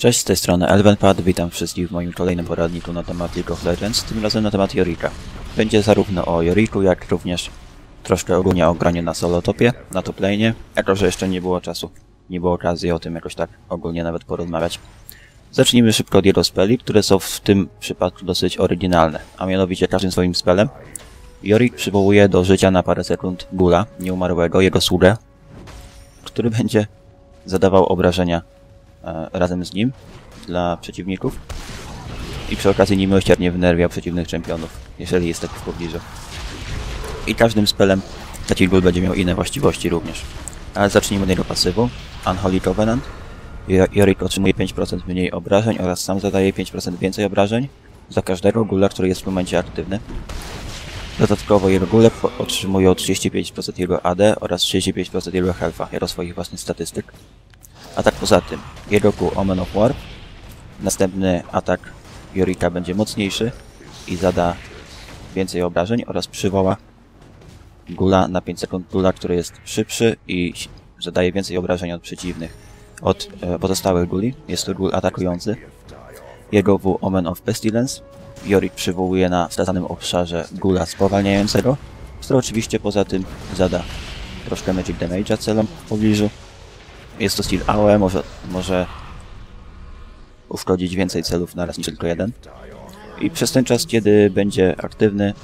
Cześć, z tej strony Elvenpad, witam wszystkich w moim kolejnym poradniku na temat League of Legends, tym razem na temat Jorika. Będzie zarówno o Joriku, jak również troszkę ogólnie o graniu na solo topie, na top lane'ie, jako że jeszcze nie było czasu, nie było okazji o tym jakoś tak ogólnie nawet porozmawiać. Zacznijmy szybko od jego speli, które są w tym przypadku dosyć oryginalne, a mianowicie każdym swoim spelem Jorik przywołuje do życia na parę sekund Gula, nieumarłego, jego sługę, który będzie zadawał obrażenia razem z nim dla przeciwników i przy okazji niemiłosiernie wnerwiał przeciwnych czempionów, jeżeli jest taki w pobliżu. I każdym spelem taki gul będzie miał inne właściwości również. Ale zacznijmy od jego pasywu. Unholy Covenant. Jo- Jorik otrzymuje 5% mniej obrażeń oraz sam zadaje 5% więcej obrażeń za każdego gula, który jest w momencie aktywny. Dodatkowo jego gule otrzymują 35% jego AD oraz 35% jego health'a, jako swoich własnych statystyk. A tak poza tym, kół Omen of War, następny atak Jorika będzie mocniejszy i zada więcej obrażeń oraz przywoła gula na 5 sekund gula, który jest szybszy i zadaje więcej obrażeń od przeciwnych, od e, pozostałych guli. Jest to gul atakujący. Jego W Omen of Pestilence. Jorik przywołuje na wskazanym obszarze gula spowalniającego, który oczywiście poza tym zada troszkę magic damage'a celom w pobliżu. Jest to skill AOE, może, może uszkodzić więcej celów naraz niż tylko jeden. I przez ten czas, kiedy będzie aktywny,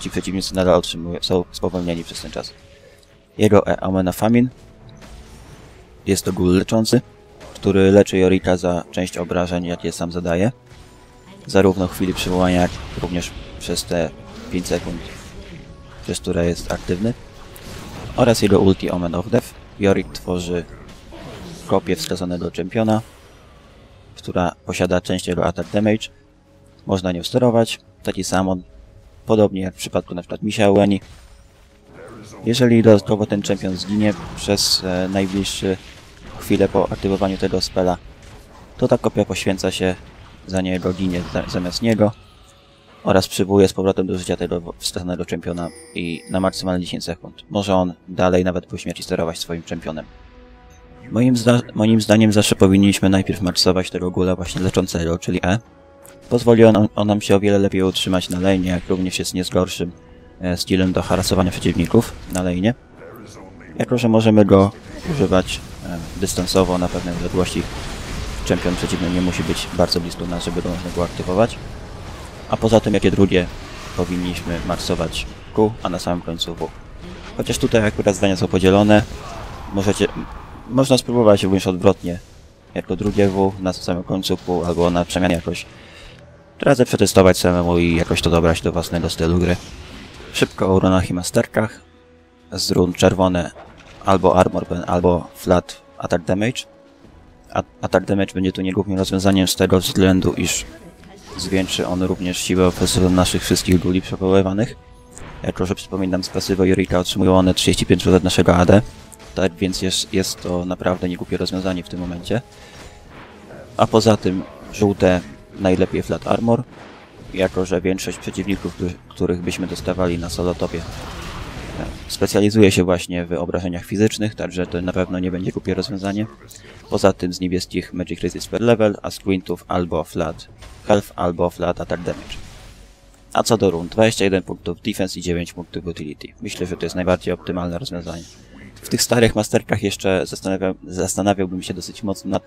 ci przeciwnicy nadal otrzymują, są spowolnieni przez ten czas. Jego E Amena Famine jest to gul leczący, który leczy Jorika za część obrażeń, jakie sam zadaje. Zarówno w chwili przywołania, jak również przez te 5 sekund, przez które jest aktywny. Oraz jego ulti Omen of Death. Jorik tworzy kopię wskazanego czempiona, która posiada część jego attack damage. Można nią sterować. Taki sam on, podobnie jak w przypadku przykład Misia Ueni. Jeżeli dodatkowo ten czempion zginie przez e, najbliższy chwilę po aktywowaniu tego spela, to ta kopia poświęca się za niego, ginie za- zamiast niego oraz przywołuje z powrotem do życia tego wskazanego czempiona i na maksymalnie 10 sekund. Może on dalej nawet po śmierci sterować swoim czempionem. Moim, zda moim zdaniem zawsze powinniśmy najpierw maksować tego gula właśnie leczącego, czyli E. Pozwoli on, on nam się o wiele lepiej utrzymać na lane, jak również jest nie z gorszym e, do harasowania przeciwników na lane. Jako, że możemy go używać e, dystansowo na pewnej odległości, czempion przeciwny nie musi być bardzo blisko nas, żeby go można było aktywować. A poza tym, jakie drugie powinniśmy maksować Q, a na samym końcu W. Chociaż tutaj akurat zdania są podzielone, możecie, można spróbować również odwrotnie, jako drugie W na samym końcu Q, albo na przemianie jakoś. Radzę przetestować samemu i jakoś to dobrać do własnego stylu gry. Szybko o runach i masterkach. Z run czerwone albo Armor Pen, albo Flat Attack Damage. A attack Damage będzie tu niegłównym rozwiązaniem z tego względu, iż zwiększy on również siłę ofensywną naszych wszystkich guli przewoływanych. Jako, że przypominam, z pasywy Jorika otrzymują one 35% naszego AD. Tak więc jest, jest to naprawdę niegłupie rozwiązanie w tym momencie. A poza tym żółte najlepiej flat armor, jako że większość przeciwników, których byśmy dostawali na solotopie e, specjalizuje się właśnie w obrażeniach fizycznych, także to na pewno nie będzie głupie rozwiązanie. Poza tym z niebieskich Magic Resist per level, a z quintów albo flat health, albo flat attack damage. A co do run, 21 punktów defense i 9 punktów utility. Myślę, że to jest najbardziej optymalne rozwiązanie. W tych starych masterkach jeszcze zastanawiał, zastanawiałbym się dosyć mocno nad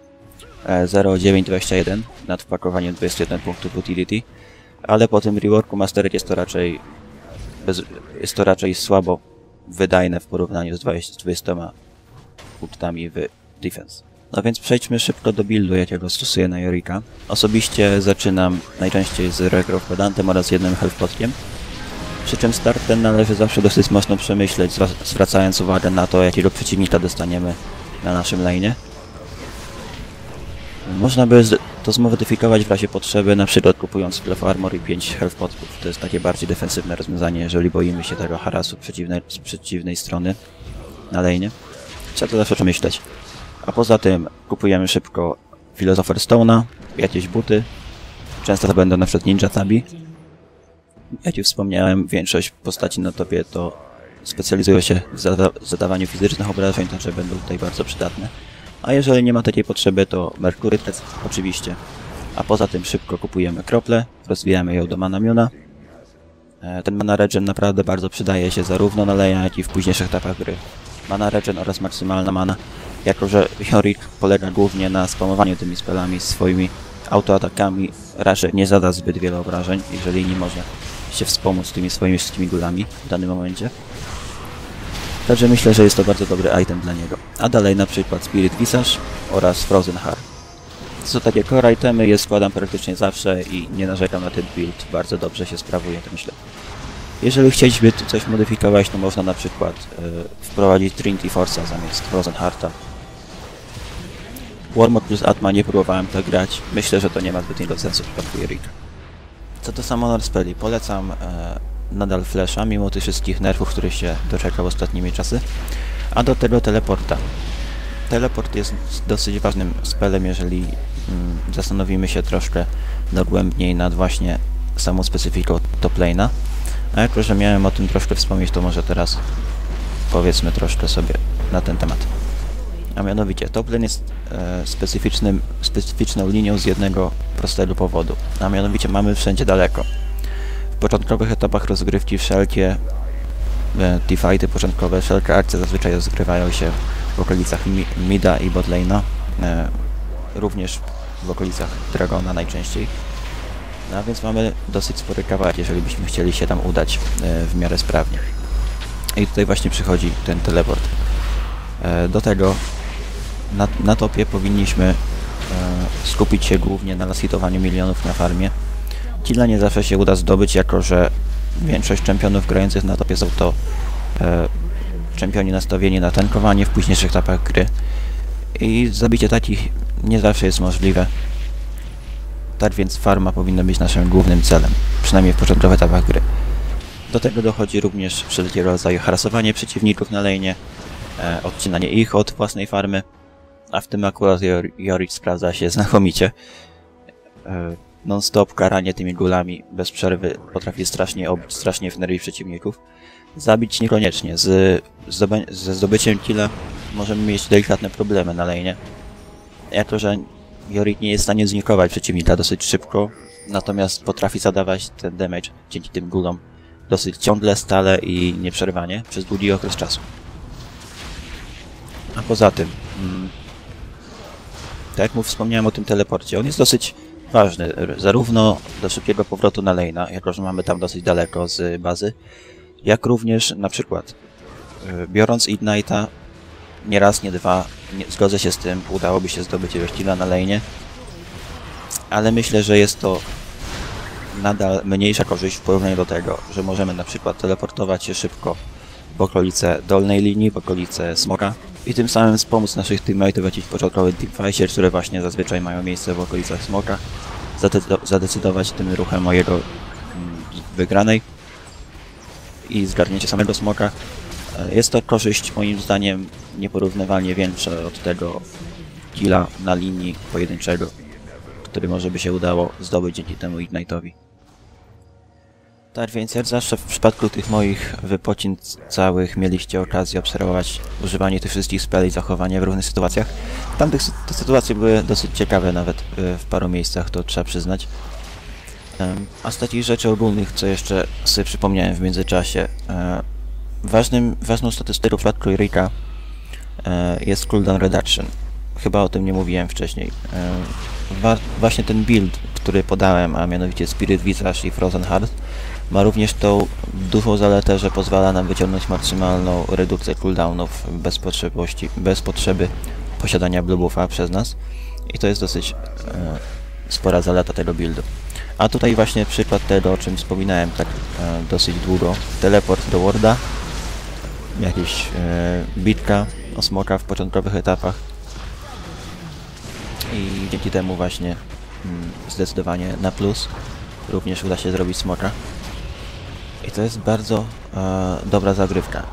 e, 0,921 nad wpakowaniem 21 punktów utility, ale po tym reworku masterek jest to raczej bez, jest to raczej słabo wydajne w porównaniu z 20, z 20 punktami w defense. No więc przejdźmy szybko do buildu, jakiego stosuję na Jorika. Osobiście zaczynam najczęściej z Regrowth Pedantem oraz jednym Health Potkiem. Przy czym start ten należy zawsze dosyć mocno przemyśleć, zwra- zwracając uwagę na to, jakiego przeciwnika dostaniemy na naszym lane'ie. Można by to zmodyfikować w razie potrzeby, na przykład kupując Clef Armor i 5 Health Potków. To jest takie bardziej defensywne rozwiązanie, jeżeli boimy się tego harasu z przeciwnej strony na lane'ie. Trzeba to zawsze przemyśleć. A poza tym kupujemy szybko Philosopher Stone'a, jakieś buty. Często to będą na przykład Ninja Tabi. Jak już wspomniałem, większość postaci na topie to specjalizują się w zada zadawaniu fizycznych obrażeń, także będą tutaj bardzo przydatne. A jeżeli nie ma takiej potrzeby, to Merkury Tec oczywiście. A poza tym szybko kupujemy krople, rozwijamy ją do Manamiona. E, Ten Mana Regen naprawdę bardzo przydaje się zarówno na leja, jak i w późniejszych etapach gry. Mana Regen oraz maksymalna mana, jako że Yorick polega głównie na spamowaniu tymi spelami swoimi autoatakami, raczej nie zada zbyt wiele obrażeń, jeżeli nie może się wspomóc tymi swoimi wszystkimi gulami w danym momencie. Także myślę, że jest to bardzo dobry item dla niego. A dalej na przykład Spirit Visage oraz Frozen Heart. To są takie core itemy, je składam praktycznie zawsze i nie narzekam na ten build. Bardzo dobrze się sprawuje, to myślę. Jeżeli chcieliby coś modyfikować, to można na przykład e, wprowadzić Trinity Force'a zamiast Frozen Hearta. Warmod plus Atma nie próbowałem tak grać. Myślę, że to nie ma zbytniego sensu w przypadku Erika. Co do Summoner Spelli, polecam e, nadal Flasha, mimo tych wszystkich nerfów, których się doczekał ostatnimi czasy. A do tego teleporta. Teleport jest dosyć ważnym spelem, jeżeli mm, zastanowimy się troszkę dogłębniej nad właśnie samą specyfiką top lane'a. A jako, że miałem o tym troszkę wspomnieć, to może teraz powiedzmy troszkę sobie na ten temat. A mianowicie, top lane jest e, specyficznym, specyficzną linią z jednego prostego powodu. A mianowicie mamy wszędzie daleko. W początkowych etapach rozgrywki wszelkie e, teamfighty początkowe, wszelkie akcje zazwyczaj rozgrywają się w okolicach mi Mida i Botlane'a. E, również w okolicach Dragona najczęściej. No a więc mamy dosyć spory kawałek, jeżeli byśmy chcieli się tam udać e, w miarę sprawnie. I tutaj właśnie przychodzi ten teleport. E, do tego na, na topie powinniśmy e, skupić się głównie na lasitowaniu milionów na farmie. Killa nie zawsze się uda zdobyć, jako że większość czempionów grających na topie są to e, czempioni nastawieni na tankowanie w późniejszych etapach gry. I zabicie takich nie zawsze jest możliwe. Tak więc farma powinna być naszym głównym celem, przynajmniej w początkowych etapach gry. Do tego dochodzi również wszelkiego rodzaju harasowanie przeciwników na lejnie, e, odcinanie ich od własnej farmy, a w tym akurat Jor Yorick sprawdza się znakomicie. E, Non-stop karanie tymi gulami bez przerwy potrafi strasznie obić, strasznie wnerwić przeciwników. Zabić niekoniecznie. Z, ze zdobyciem killa możemy mieć delikatne problemy na lejnie. Jako, że Yorick nie jest w stanie znikować przeciwnika dosyć szybko, natomiast potrafi zadawać ten damage dzięki tym gulom dosyć ciągle, stale i nieprzerwanie przez długi okres czasu. A poza tym, mm, tak jak wspomniałem o tym teleporcie, on jest dosyć ważny, zarówno do szybkiego powrotu na lane'a, jako że mamy tam dosyć daleko z bazy, jak również na przykład y, biorąc Ignite'a nie raz, nie dwa, nie, zgodzę się z tym, udałoby się zdobyć Killa na lane'ie, ale myślę, że jest to nadal mniejsza korzyść w porównaniu do tego, że możemy na przykład teleportować się szybko w okolice dolnej linii, w okolice smoka i tym samym wspomóc naszych teammateów w jakichś początkowych teamfightie, które właśnie zazwyczaj mają miejsce w okolicach smoka, zadecydo- zadecydować tym ruchem o jego mm, wygranej i zgarnięcie samego smoka. E, Jest to korzyść moim zdaniem nieporównywalnie większa od tego killa na linii pojedynczego, który może by się udało zdobyć dzięki temu Ignite'owi. Tak więc jak zawsze w przypadku tych moich wypocin całych mieliście okazję obserwować używanie tych wszystkich speli i zachowanie w różnych sytuacjach. Tam te sytuacje były dosyć ciekawe nawet y, w paru miejscach, to trzeba przyznać. A z takich rzeczy ogólnych, co jeszcze sobie przypomniałem w międzyczasie, e, ważnym, ważną statystyką w przypadku Erika e, jest cooldown reduction. Chyba o tym nie mówiłem wcześniej. E, właśnie ten build, który podałem, a mianowicie Spirit Visage i Frozen Heart, ma również tą dużą zaletę, że pozwala nam wyciągnąć maksymalną redukcję cooldownów bez, bez potrzeby posiadania blue buffa przez nas. I to jest dosyć e, spora zaleta tego buildu. A tutaj właśnie przykład tego, o czym wspominałem tak e, dosyć długo. Teleport do Warda, jakieś e, bitka o smoka w początkowych etapach i dzięki temu właśnie mm, zdecydowanie na plus również uda się zrobić smoka. I to jest bardzo e, dobra zagrywka.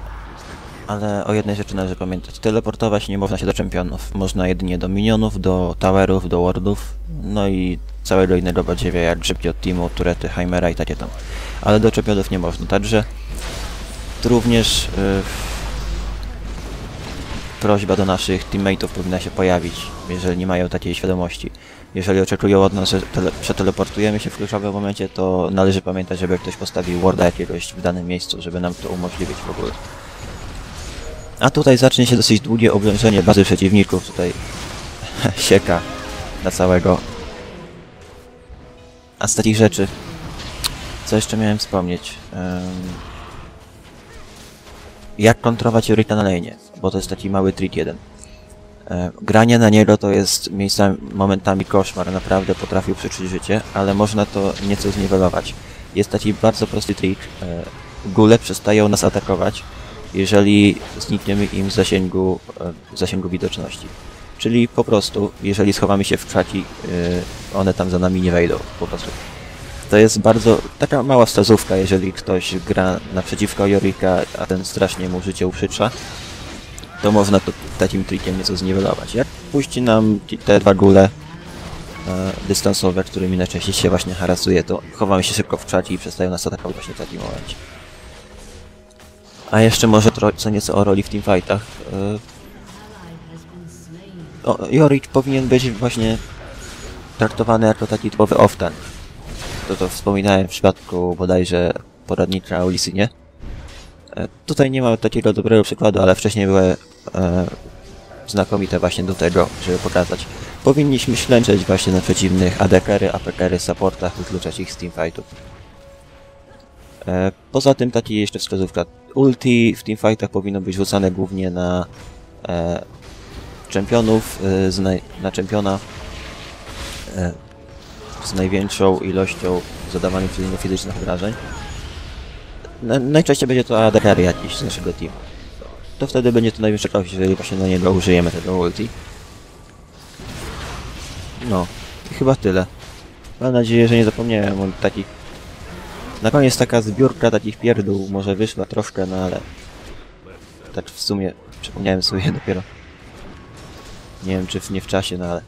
Ale o jednej rzeczy należy pamiętać. Teleportować nie można się do czempionów. Można jedynie do minionów, do towerów, do wardów, no i całego innego badziewia, jak grzybki od teamu, turety, Heimera i takie tam. Ale do czempionów nie można. Także również y, prośba do naszych teammateów powinna się pojawić, jeżeli nie mają takiej świadomości. Jeżeli oczekują od nas, że tele, przeteleportujemy się w kluczowym momencie, to należy pamiętać, żeby ktoś postawił warda jakiegoś w danym miejscu, żeby nam to umożliwić w ogóle. A tutaj zacznie się dosyć długie oblężenie bazy przeciwników, tutaj sieka na całego. A z takich rzeczy, co jeszcze miałem wspomnieć? Em, jak kontrować Jorita na lane, bo to jest taki mały trik jeden. E, Granie na niego to jest miejscami, momentami koszmar, naprawdę potrafił przyczyć życie, ale można to nieco zniwelować. Jest taki bardzo prosty trik. e, Gule przestają nas atakować, jeżeli znikniemy im z zasięgu, e, zasięgu widoczności. Czyli po prostu, jeżeli schowamy się w krzaki, one tam za nami nie wejdą, po prostu. To jest bardzo taka mała wskazówka, jeżeli ktoś gra naprzeciwko Jorika, a ten strasznie mu życie uprzycza, to można to takim trikiem nieco zniwelować. Jak puści nam te dwa gule e, dystansowe, którymi najczęściej się właśnie harasuje, to chowamy się szybko w krzaki i przestają nas atakować właśnie w takim momencie. A jeszcze może co nieco o roli w teamfightach. E, o, Jorik powinien być właśnie traktowany jako taki typowy off-tank. To to wspominałem w przypadku bodajże poradnika o Lisynie. E, Tutaj nie ma takiego dobrego przykładu, ale wcześniej były znakomite właśnie do tego, żeby pokazać. Powinniśmy ślęczeć właśnie na przeciwnych AD-kery, AP-kery, supportach, wykluczać ich z teamfightów. E, poza tym taki jeszcze wskazówka. Ulti w teamfightach powinno być rzucane głównie na e, czempionów, e, z naj, na czempiona e, z największą ilością zadawanych fizycznych obrażeń. Na, najczęściej będzie to ADR jakiś z naszego teamu. To wtedy będzie to największa korzyść, jeżeli właśnie na niego użyjemy tego ulti. No, i chyba tyle. Mam nadzieję, że nie zapomniałem o takich... Na koniec taka zbiórka takich pierdół może wyszła troszkę, no ale... Tak w sumie przypomniałem sobie dopiero. Nie wiem czy w, nie w czasie, no ale...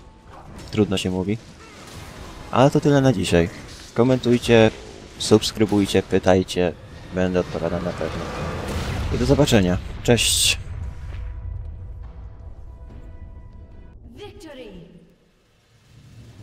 Trudno się mówi. Ale to tyle na dzisiaj. Komentujcie, subskrybujcie, pytajcie. Będę odpowiadał na pewno. I do zobaczenia. Cześć.